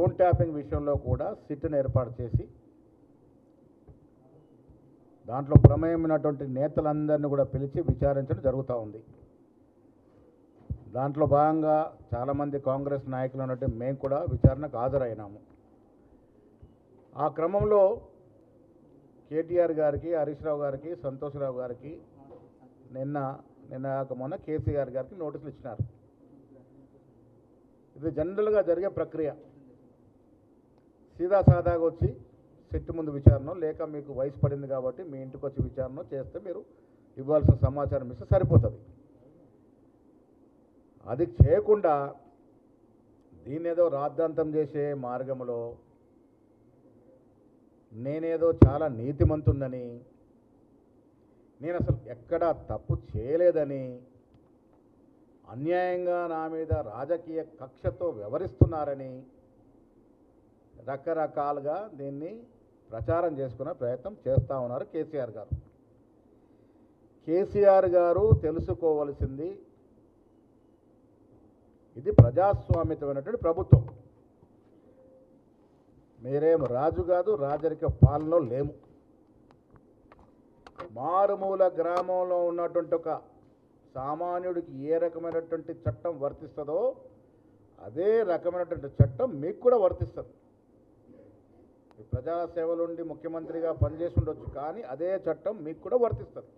Phone tapping విషయంలో కూడా సిట్ను ఏర్పాటు చేసి దాంట్లో ప్రమేయమైనటువంటి నేతలందరినీ కూడా పిలిచి విచారించడం జరుగుతూ ఉంది. దాంట్లో భాగంగా చాలామంది కాంగ్రెస్ నాయకులు ఉన్నట్టు మేము కూడా విచారణకు హాజరైనాము ఆ క్రమంలో కేటీఆర్ గారికి హరీష్ రావు గారికి సంతోష్రావు గారికి నిన్న నిన్న కాక మొన్న కేసీఆర్ గారికి నోటీసులు ఇచ్చినారు. ఇది జనరల్గా జరిగే ప్రక్రియ. సీదా సాదాగా వచ్చి సెట్ ముందు విచారణ లేక మీకు వయసు పడింది కాబట్టి మీ ఇంటికి వచ్చి విచారణ చేస్తే మీరు ఇవ్వాల్సిన సమాచారం ఇస్తే సరిపోతుంది. అది చేయకుండా దీన్ని ఏదో రాద్ధాంతం చేసే మార్గంలో నేనేదో చాలా నీతిమంతుందని నేను అసలు ఎక్కడా తప్పు చేయలేదని అన్యాయంగా నా మీద రాజకీయ కక్షతో వ్యవహరిస్తున్నారని రకరకాలుగా దీన్ని ప్రచారం చేసుకునే ప్రయత్నం చేస్తూ ఉన్నారు కేసీఆర్ గారు. కేసీఆర్ గారు తెలుసుకోవలసింది ఇది ప్రజాస్వామ్యతమైనటువంటి ప్రభుత్వం. మీరేం రాజు కాదు రాజరిక పాలనలో లేము. మారుమూల గ్రామంలో ఉన్నటువంటి ఒక సామాన్యుడికి ఏ రకమైనటువంటి చట్టం వర్తిస్తుందో అదే రకమైనటువంటి చట్టం మీకు కూడా వర్తిస్తుంది. ప్రజాసేవలుండి ముఖ్యమంత్రిగా పనిచేసి ఉండొచ్చు కానీ అదే చట్టం మీకు కూడా వర్తిస్తుంది.